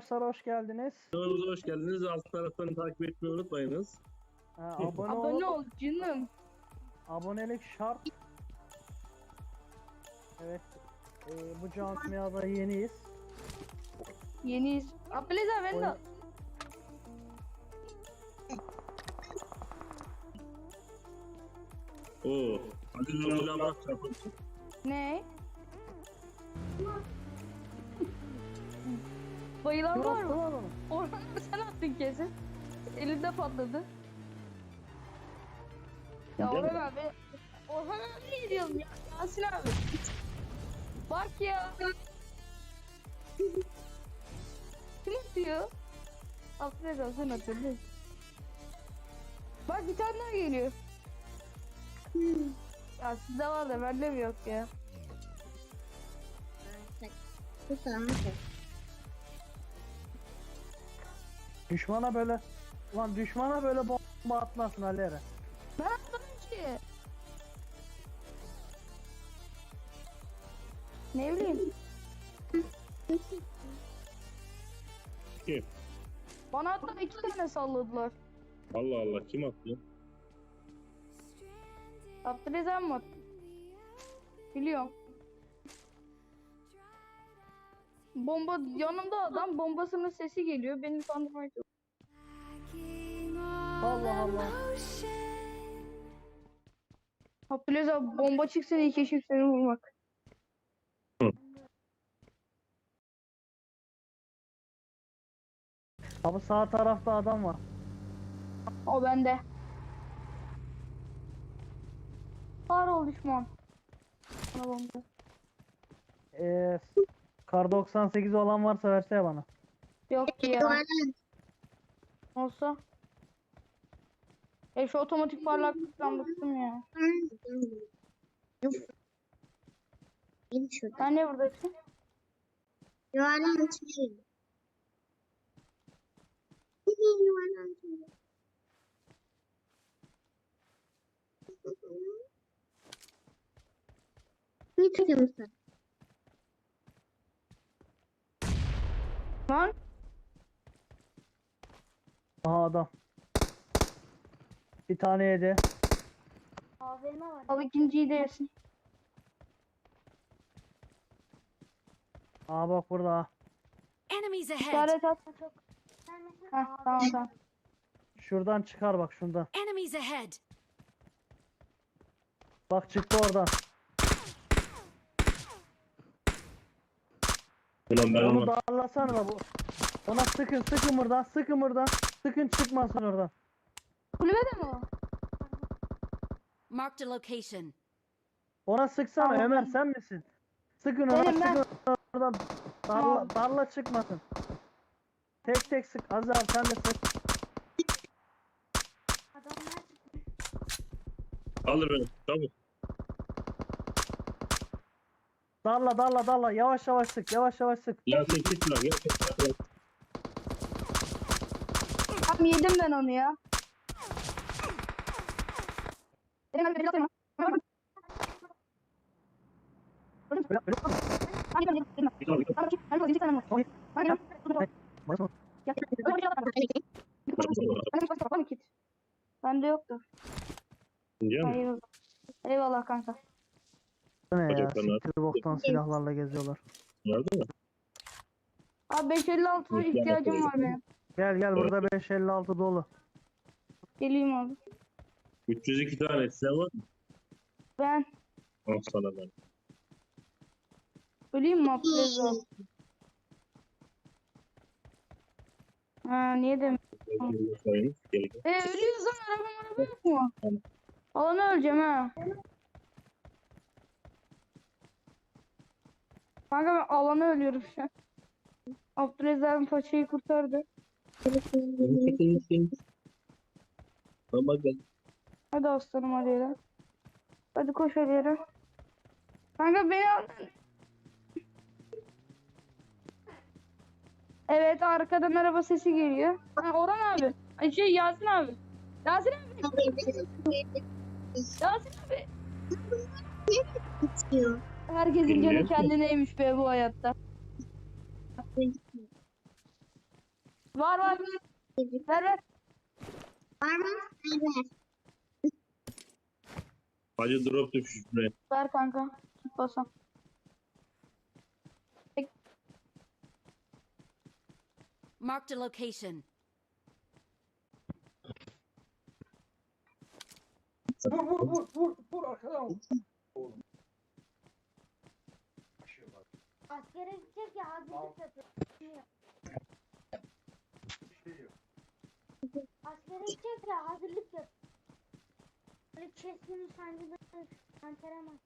arkadaşlar hoş geldiniz. Kanalımıza hoş geldiniz. Alt taraflarını takip etmeyi unutmayınız. Ee, abone, Abone olup ol canım. abonelik şart. Evet. ee, bu camiada yeniyiz. Yeniyiz. Abi ben de. Oo. Hadi Nurullah bak çarpın. Ne? Bayılan var mı? oğlum. Orhan sen attın kesin. Elinde patladı. Ya Değil mi? Orhan abi. Orhan abi ne diyorum ya? Yasin abi. Bak ya. Kim atıyor? Abdülaziz abi sen atıyorsun? Bak bir tane daha geliyor. Ya sizde var da bende mi yok ya? Düşmana böyle Lan düşmana böyle bomba atmasın Ali Eren. Ben atmadım ki. Ne bileyim. Kim? Bana hatta iki tane salladılar. Allah Allah kim attı? Abdülaziz abi mi attı? Biliyorum. Bomba yanımda adam bombasının sesi geliyor. Beni kandırmaya çalışıyor. Allah Allah. Abdülaziz abi bomba çıksa ilk işim seni vurmak. Abi sağ tarafta adam var. O bende. Var ol düşman. Bana bomba. Ee, kar 98 olan varsa versene bana. Yok ki ya. Olsa. E şu otomatik parlaklıktan bıktım ya. Gel. Sen ne buradasın? Yuvarlan çıkıyor. Yuvarlan çıkıyor. Ne çıkıyor musun? Lan Aha adam. Bir tane yedi. al ikinciyi de yesin. Aa bak burada. Enemies ahead! İşaret at. Heh tamam tamam. Şuradan çıkar bak şuradan. Enemies ahead! Bak çıktı oradan. Ulan ben Onu onu darlasana da bu. Ona sıkın sıkın buradan sıkın buradan. Sıkın çıkmasın oradan. Kulübede mi o? Marked a location. Ona sıksana Tamam. Ömer sen misin? Sıkın ona Benim ben. sıkın oradan. Darla, Tamam. darla çıkmasın. Tek tek sık. Abi sen de sık. alır beni. Çabuk. Darla darla darla. Yavaş yavaş sık. Yavaş yavaş sık. Yasin git lan. Git lan. Tamam yedim ben onu ya. Benim ben bir atayım. Öyle, öyle. Hadi gidelim, gidelim. Git lan, git lan. Hadi bakayım, hadi bakayım, iki tane var. Oy. Hadi gel. Dur, dur. Basma. Gel. Öyle bir şey yapma. Hadi bak, bak, bak, git. Bende yoktu. Biliyor musun? Hayır. Eyvallah kanka. Ne ya? Bacaklarını. Siktir boktan silahlarla geziyorlar. Gördün mü? Abi 556 var ihtiyacım var benim. Gel gel burada 556 dolu. Geleyim abi. 302 tane silah var mı? Ben Al sana ben. öleyim mi Abdülaziz abi? Ha niye demiyorsun? Sayın. Gel gel. E ölüyoruz lan araba araba yok mu? Alana öleceğim ha. Kanka ben alana ölüyorum şu an. Abim paçayı kurtardı. Ama gel. Hadi aslanım hadi yere. Hadi koş hadi yere. Kanka beni al. Evet arkadan araba sesi geliyor. Ha, Orhan abi. Ay şey Yasin abi. Yasin abi. Yasin abi. Bitiyor. Herkesin canı Bilmiyorum. kendineymiş be bu hayatta. Var var. Ver ver. Var mı? Hayır ver. Hacı drop düşmüş buraya. Ver kanka. Tut basam. Marked a location. Vur vur vur vur vur arkadan. Askere gidecek ya hazırlık yapıyor. Askere gidecek ya hazırlık yapıyor. Böyle keskin böyle antrenman.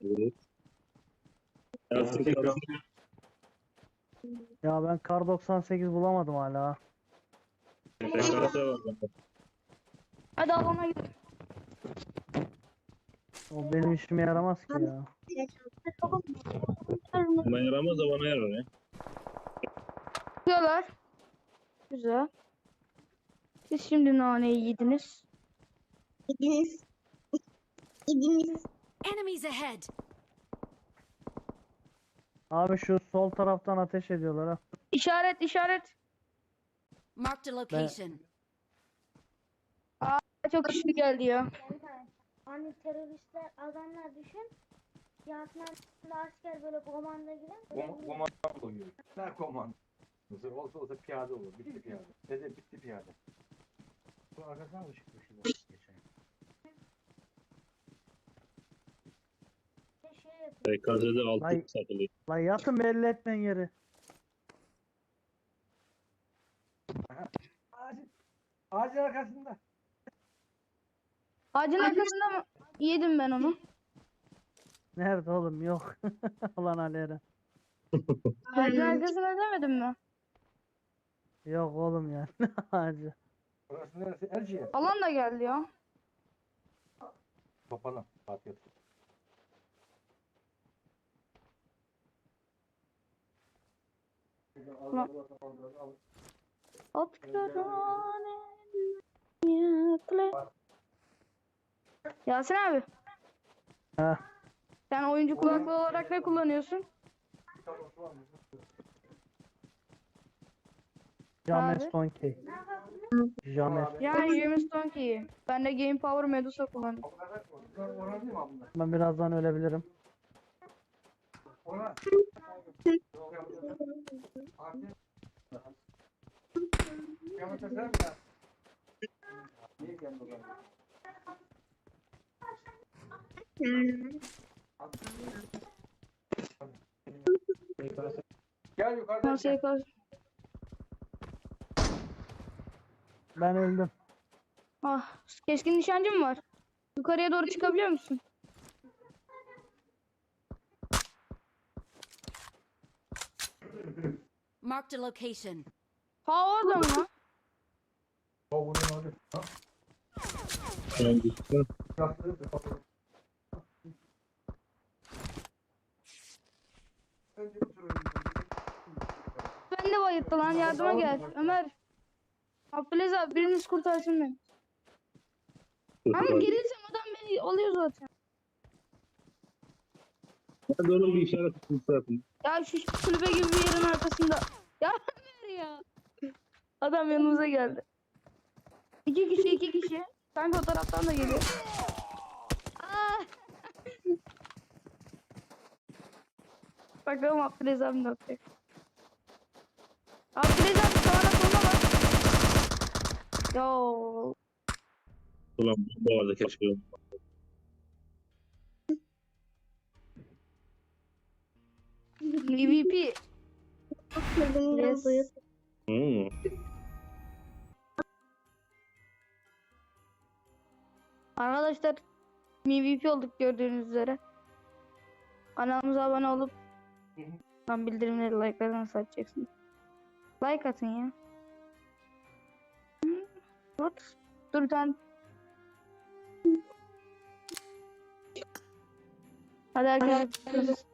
Evet. Ya ben kar 98 bulamadım hala. Hadi alana gidelim. O benim işime yaramaz ki ya. Bana yaramaz da bana yarar ya. Gidiyorlar. Güzel. Siz şimdi naneyi yediniz. Gidiniz. Gidiniz. Enemies ahead. Abi şu sol taraftan ateş ediyorlar ha. İşaret işaret. Marked a location. Çok güçlü geldi ya. Hani teröristler adamlar düşün. Yatmanda asker böyle komanda giren. Kom- Komando gibi. Ne komandosu? Olsa olsa piyade olur. Bitti piyade. Dede bitti piyade. Bu arkasından mı çıkmış geçen? Şey yapıyor. FKS'de Vay. altı satılıyor. Lan yatın belli etmeyin yeri. Ağacın, ağacın arkasında. Ağacın arkasında mı? Yedim ben onu. Nerede oğlum yok. Ulan Ali Eren. Ağacın arkasında demedim mi? Yok oğlum ya. Ağacı. Orası neresi? Erciye. Alan da geldi ya. Topalım. Fatih. Yasin abi. Ha. Sen oyuncu kulaklığı olarak ne kullanıyorsun? James Abi. Donkey. James. Yani James Donkey'i. Ben de Game Power Medusa kullanıyorum. Ben birazdan ölebilirim. Orası. Fatih. Yavaş yavaş yavaş. Niye geldin o zaman? Gel yukarıdan. Masaya karşı. Ben öldüm. Ah, keskin nişancı mı var? Yukarıya doğru çıkabiliyor musun? Marked a location. Ha orada mı lan? Tavuğunun orada. Ha? Sen Önce bir tur. Ben de bayılttı lan yardıma gel. Ömer. Abdülaziz abi biriniz kurtarsın beni. Ama gelirsem adam beni oluyor zaten. Ben de onun bir işaret zaten. Ya şu kulübe gibi bir yerin arkasında. Ya Ömer ya. Adam yanımıza geldi. İki kişi iki kişi. Kanka o taraftan da geliyor. Aa! Bakalım Abdülaziz abi ne yapacak. Abdülaziz abi sağına soluna bak. Yo. Ulan bu arada keşke. MVP. Yes. Hmm. Arkadaşlar MVP olduk gördüğünüz üzere. Kanalımıza abone olup lan bildirimleri like'ları nasıl açacaksınız? Like atın ya. What? Dur tane. Hadi arkadaşlar.